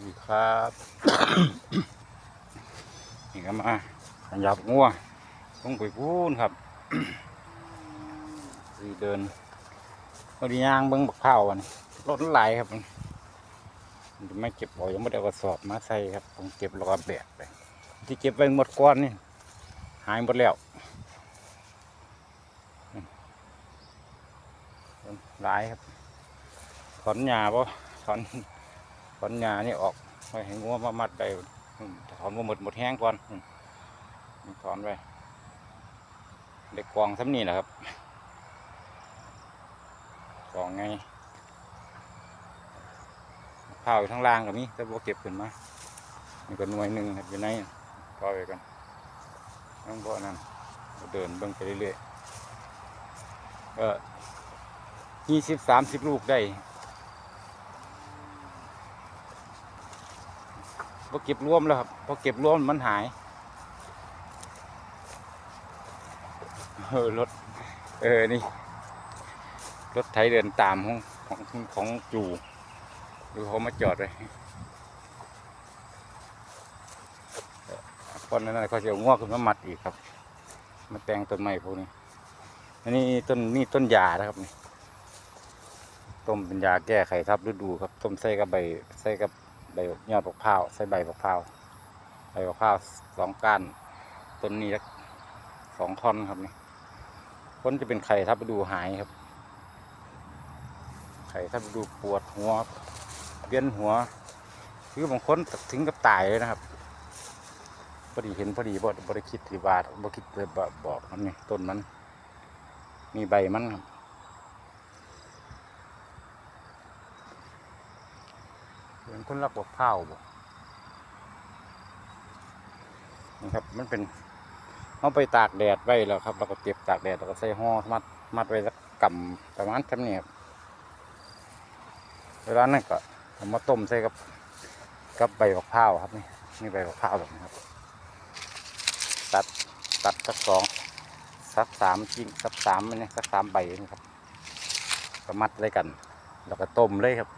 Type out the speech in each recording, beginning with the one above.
วัสดีครับ นี่ก็มาขยับงัวต้องไปพูนครับสีเดินพอดีย่างเบิ้งบักข้าวันรถไหลครับมันไม่เก็บเอายังไม่ได้กระสอบมาใส่ครับต้องเก็บแล้วก็แบกไป ที่เก็บไว้หมดก้อนนี่หายหมดแล้วหลายครับถอนหญ้าปะถอน ถอนหญ้านี่ออกไว้ให้งัวมามัดได้อืมถอนมาหมดหมดแห้งก่อนถอนไว้เด็กกวางซ้ำนี่แหละครับกวางไงข้าวอยู่ข้างล่างกับนี้แต่บ่เก็บขึ้นมานี่ก็หน่วยหนึ่งครับอยู่ในก็ไปกันต้องบ่อนั่นเดินเบิ่งไปเรื่อยๆก็ยี่สิบสามสิบลูกได้ พอเก็บรวมแล้วครับพอเก็บรวมมันหายเออรถเออนี่รถไถเดินตามของของของจูดูเขามาจอดเลยคนนั้นเขาจะเอางวขึ้นมามัดอีกครับ มาแต่งต้นไม้พวกนี้อันนี้ต้นนี่ต้นยานะครับนี่ต้มเป็นยาแก้ไขทับฤดูครับ ต้มใส่กับใบใส่กับ ใบยอดบกพร้าวใส่ใบบกพร้าวใบบกพร้าวสองก้านต้นนี้สองท่อนครับนี่คนจะเป็นไข่ทับฤดูหายครับ ไข่ทับฤดูปวดหัวเวียนหัว คือบางคนถึงกับตายเลยนะครับพอดีเห็นพอดีบ่บ่ได้คิดที่บาทบ่คิดเลยบ่บอกมันนี่ต้นมัน มีใบมันครับ เป็นคนรักบกเผาบ่นี่ครับ มันเป็นเอาไปตากแดดไว้แล้วครับเราก็เก็บตากแดดแล้วก็ใส่ห่อมัดมัดไว้สักกำประมาณแค่นี้ครับเวลานั้นก็เอามาต้มใส่กับกับใบบักเผาวครับนี่นี่ใบบักเผาวแบบนี้ครับ ตัดตัดสักสองสักสามจริงสักสามนี่สักสามใบนี่ครับก็มัดไว้กัน แล้วก็ต้มเลยครับ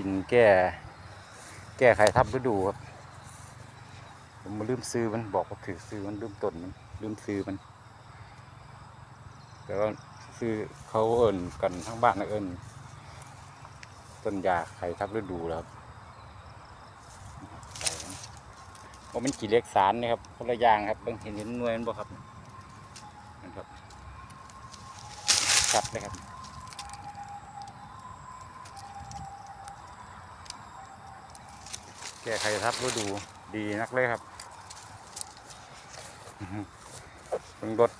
กินแก้ แก้ไขทับฤดูครับผมมาลืมซื้อมันบอกว่าถือซื้อมันลืมต้นมันลืมซื้อมันแต่ว่าซื้อเขาเอิญกันทั้งบ้านนะเอิญต้นยาไขทับฤดูแล้วครับใส่มันเพรามันกี่เล็กสารนี่ครับคนละอย่างครับบางเห็นเห็นหน่วยมันบ่ครับนะครับชัดเลยครับ ก้ไขทับฤดูดีนักเลยครับเพิ่งรถ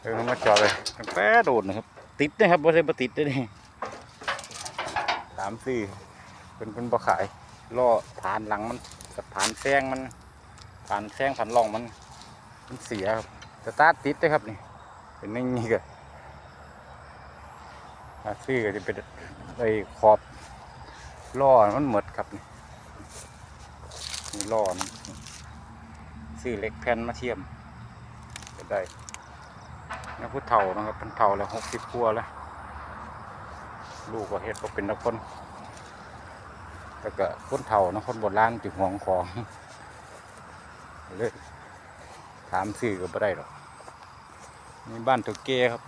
เออมาจอดเลยแต่โดดนะครับ ติดนะครับบ่ใช่บ่ติดเลยนี่สามสี่เป็นเป็นบ่ขายล่อผ่านหลังมันกับผ่านแซงมัน ผ่านแซงผ่านล่องมันมันเสียครับสตาร์ทติดเลยครับนี่เป็นอย่างนี้ก็อ่าซื้อก็จะเป็นไอ้ขอบ ล่อมันหมดครับนี่นี่ล่อมันซื้อเล็กแผ่นมาเทียมก็ได้นะผู้เฒ่านะครับเป็นเฒ่าแล้วหกสิบกว่าแล้ว ลูกก็เฮ็ดก็เป็นนักคนแต่ก็คนเฒ่านะคนโบราณจิห่วงของเลยถามซื้อก็ไม่ได้หรอกนี่บ้านตุกเก้ครับ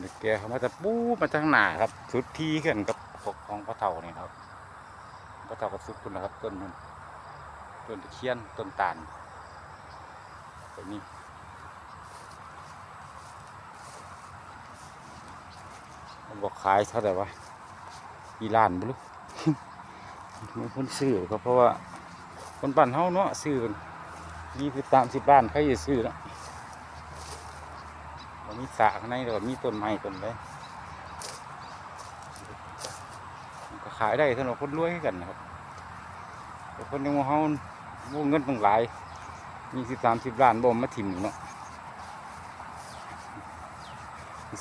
เด็ก แกเขามาจะปูมาทางหน้าครับ สุดที่ขึ้นกับของของพระเต่านี่ครับพระเต่ากับสุดคุณนะครับ ต้นมันต้นตะเคียนต้นตาลตัวนี้มันบอกขายเท่าไหร่วะกี่ล้านไม่รู้มันคนซื้อครับเพราะว่าคนบ้านเฮาเนาะซื้อนยี่สิบสามสิบบ้านใครจะซื้อเนาะ มีสระข้างในแล้วก็มีต้นไม้ต้นไรมันก็ขายได้สำหรับคนรวยกันนะครับแต่คนในหมู่เฮาบ่เงินตั้งหลายมีสิบสามสิบล้านบ่มาถิ่มเนาะ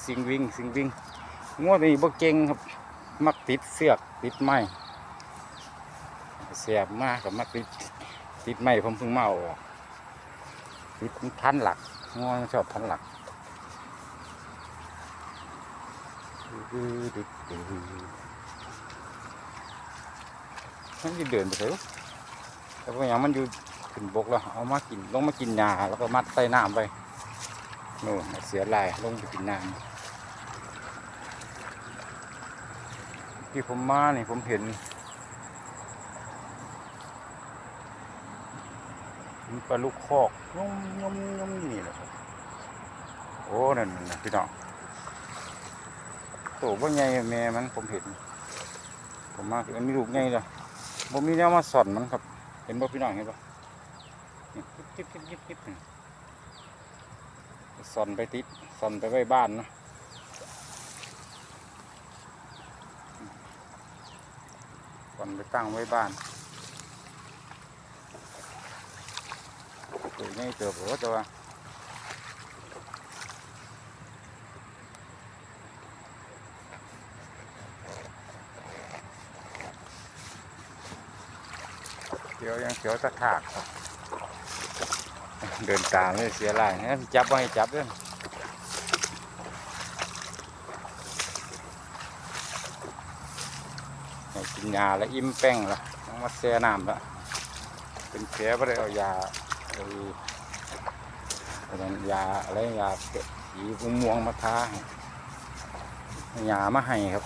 สิงวิ่งสิงวิ่งงวดนี้บ่เก่งครับ มักติดเสือกติดไม้เสียบมากกับมักติดติดไม้ผมเพิ่งมาเอาออกติดทันหลักงอมันชอบพันหลัก มันจะเดินไปเถอะแต่ว่าอย่างมันอยู่ขึ้นบกแล้วเอามากินลงมากินหญ้าแล้วก็มัดใส่น้ำไปโน่นเสียลายลงไปกินน้ำที่ผมมานี่ผมเห็นปลาลูกคอกงมงมงมนี่แหละครับโอ้นั่นนะพี่น้อง ตว่าไงแม่มันผมเห็น ผมมากอันนี้ลูกไงจ้ะผมมีแนวมาสอนมันครับ เห็นบ่พี่น้องเห็นบ่นี่จิ๊บจิ๊บจิ๊บจิ๊บจิ๊บนี่สอนไปติดสอนไปไว้บ้านนะสอนไปตั้งไว้บ้านตัวนี้เติบโตแต่ว่า ขียวยังเขียวตะถากครับ เดินตามเลยเสียหลายนะจับไว้จับด้วยกินยาแล้วอิ่มแป้งละต้องมาแช่น้ำละเป็นแผลไม่ได้เอายาไอ้อะไรยาอะไรยาเกะสีม่วงมาทาหยามาให้ครับ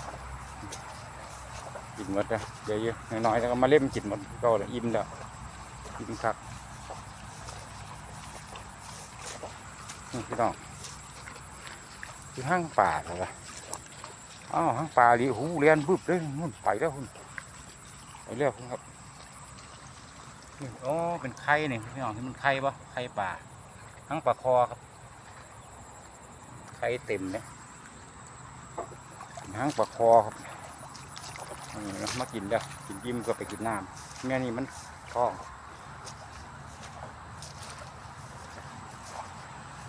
กินหมดเลยเยอะๆน้อยๆแล้วก็มาเล่มกินหมดก็เลยอิ่มแล้วอิ่มครับนี่พี่น้องคือห้างป่าเหรอวะอ้าวห้างป่าดิหูเรียนบึบเลยนู่นไปแล้วคุณไปแล้วคุณครับโอ้เป็นไข่นี่พี่น้องที่มันไข่ปะไข่ปลาทั้งปลาคอครับไข่เต็มเนี่ยทั้งปลาคอครับ มากินแล้วกินยิ้มก็ไปกินน้ำแม่นี่มันท้อง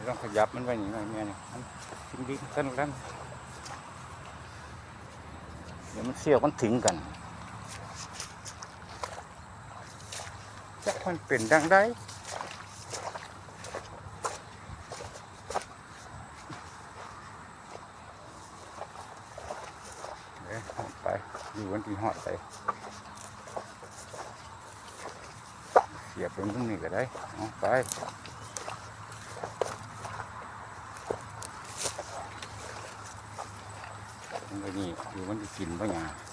ต้องขยับมันไว้อย่างนี้แม่นี่มันกินดีสั้นกันเดี๋ยวมันเสี้ยวมันถึงกันจักมันเป็นดังได้เอ๊ะไปู่วันที่หอดไปเสียบเป็นตรงนี้ก็ได้เอาไปตรงนี้อยู่วันที่กินป่ะเนี่ย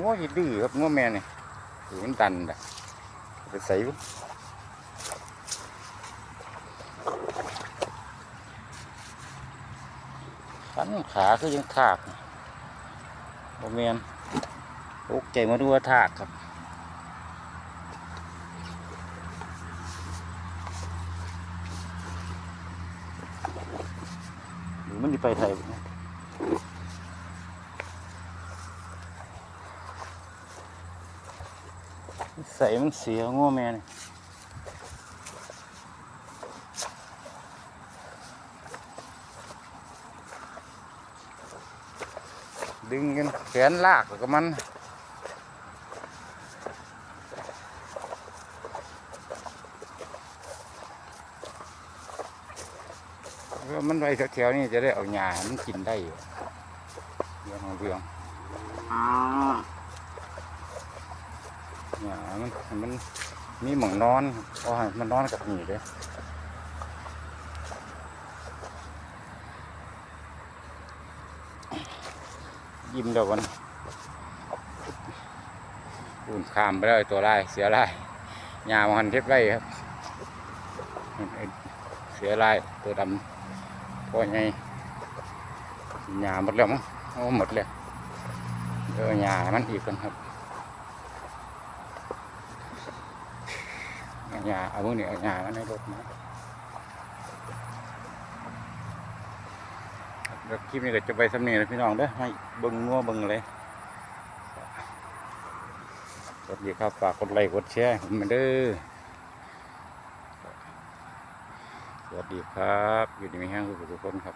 ง้อยดื้อครับง้อแม่นี่ถือมันดันอะไปใส่บุขันขาคือยังถากโมเมนตกใจมาดูว่าถากครับหรือมันจะไปไทย ใส่มันเสียง้อแม่นี่ดึงกันแขนลากแล้วก็มันมันไว้แถวๆนี้จะได้เอาหญ้าให้มันกินได้อยู่เรื่องของเรื่อง เนี่ยมันมันมีหมองนอนเอาให้มันนอนกับหนีเลยยิ้มเดี๋ยววันอุ่นขามไปแล้วไอ้ตัวไล่เสียไล่ยามันเท็บไว้ครับ เสียไล่ตัวดำพอไงยาหมดแล้วมั้งโอ้หมดเลยเออยาให้มันอีกกันครับ อาญาเอามือนี่เอาหญ้ามาในรถนะแล้วคลิปนี้ก็จะไปสำเนียงพี่น้องเด้อให้เบิ่งงัวเบิ่งเลยสวัสดีครับฝากกดไลค์กดแชร์ผมมาเด้อสวัสดีครับ อยู่ดีมีแห้งทุกทุกคนครับ